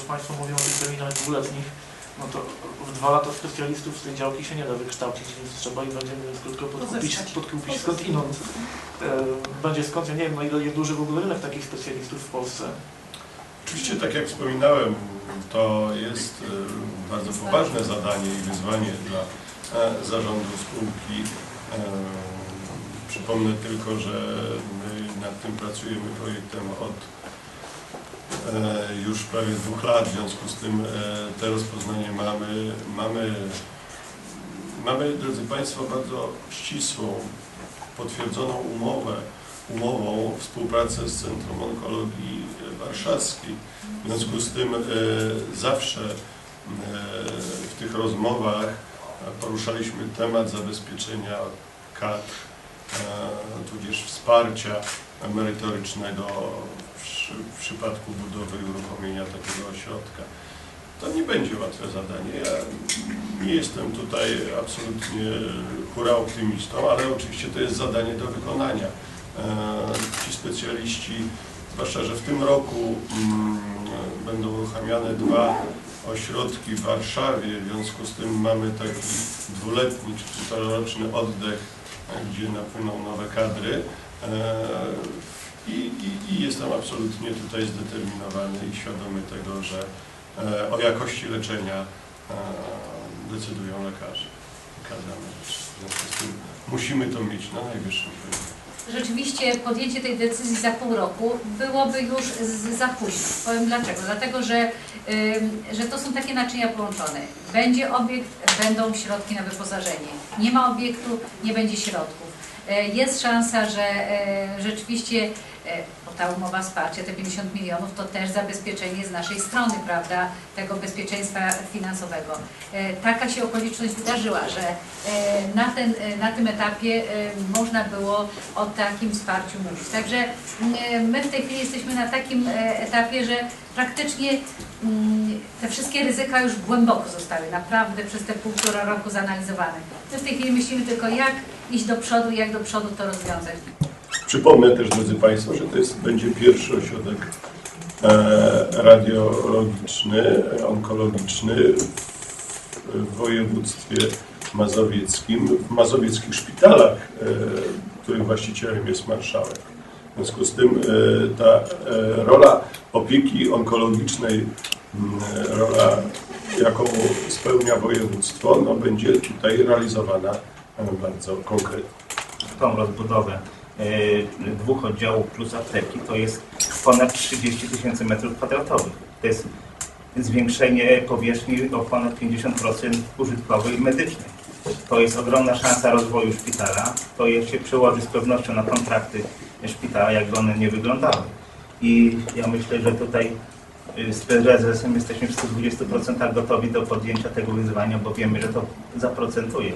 ponieważ Państwo mówią o terminach dwuletnich, no to w dwa lata specjalistów z tej działki się nie da wykształcić, więc trzeba i będzie mówiąc krótko podkupić, podkupić skądinąd. E, Będzie skąd, ja nie wiem na ile jest duży w ogóle rynek takich specjalistów w Polsce. Oczywiście, tak jak wspominałem, to jest e, bardzo poważne zadanie i wyzwanie dla e, zarządu spółki. Przypomnę tylko, że my nad tym pracujemy projektem od już prawie dwóch lat, w związku z tym e, te rozpoznanie mamy, mamy, mamy, drodzy Państwo, bardzo ścisłą, potwierdzoną umowę umową współpracę z Centrum Onkologii Warszawskiej. W związku z tym e, zawsze e, w tych rozmowach poruszaliśmy temat zabezpieczenia kadr, e, tudzież wsparcia merytorycznego w, przy- w przypadku budowy i uruchomienia takiego ośrodka. To nie będzie łatwe zadanie. Ja nie jestem tutaj absolutnie hura optymistą, ale oczywiście to jest zadanie do wykonania. E, Ci specjaliści, zwłaszcza, że w tym roku mm, będą uruchamiane dwa ośrodki w Warszawie, w związku z tym mamy taki dwuletni czy półtoroczny oddech, e, gdzie napłyną nowe kadry. E, I, i, I jestem absolutnie tutaj zdeterminowany i świadomy tego, że e, o jakości leczenia e, decydują lekarze musimy to mieć na najwyższym poziomie. Rzeczywiście podjęcie tej decyzji za pół roku byłoby już za późno. Powiem dlaczego. Dlatego, że, że to są takie naczynia połączone. Będzie obiekt, będą środki na wyposażenie. Nie ma obiektu, nie będzie środków. E, Jest szansa, że e, rzeczywiście e, ta umowa wsparcia, te 50 milionów, to też zabezpieczenie z naszej strony, prawda, tego bezpieczeństwa finansowego. Taka się okoliczność wydarzyła, że na, ten, na tym etapie można było o takim wsparciu mówić. Także mm, my w tej chwili jesteśmy na takim etapie, że praktycznie mm, te wszystkie ryzyka już głęboko zostały naprawdę przez te półtora roku zanalizowane. My w tej chwili myślimy tylko jak iść do przodu, jak do przodu to rozwiązać. Przypomnę też, drodzy Państwo, że to jest, będzie pierwszy ośrodek e, radiologiczny, onkologiczny w, województwie mazowieckim, w mazowieckich szpitalach, e, których właścicielem jest marszałek. W związku z tym e, ta rola opieki onkologicznej, m, rola jaką spełnia województwo, no, będzie tutaj realizowana bardzo konkretnie. tą rozbudowę e, dwóch oddziałów plus apteki to jest ponad 30 tysięcy metrów kwadratowych. To jest zwiększenie powierzchni o ponad 50% użytkowej i medycznej. To jest ogromna szansa rozwoju szpitala. To się przełoży z pewnością na kontrakty szpitala, jakby one nie wyglądały. I ja myślę, że tutaj y, z prezesem jesteśmy w 120% gotowi do podjęcia tego wyzwania, bo wiemy, że to zaprocentuje.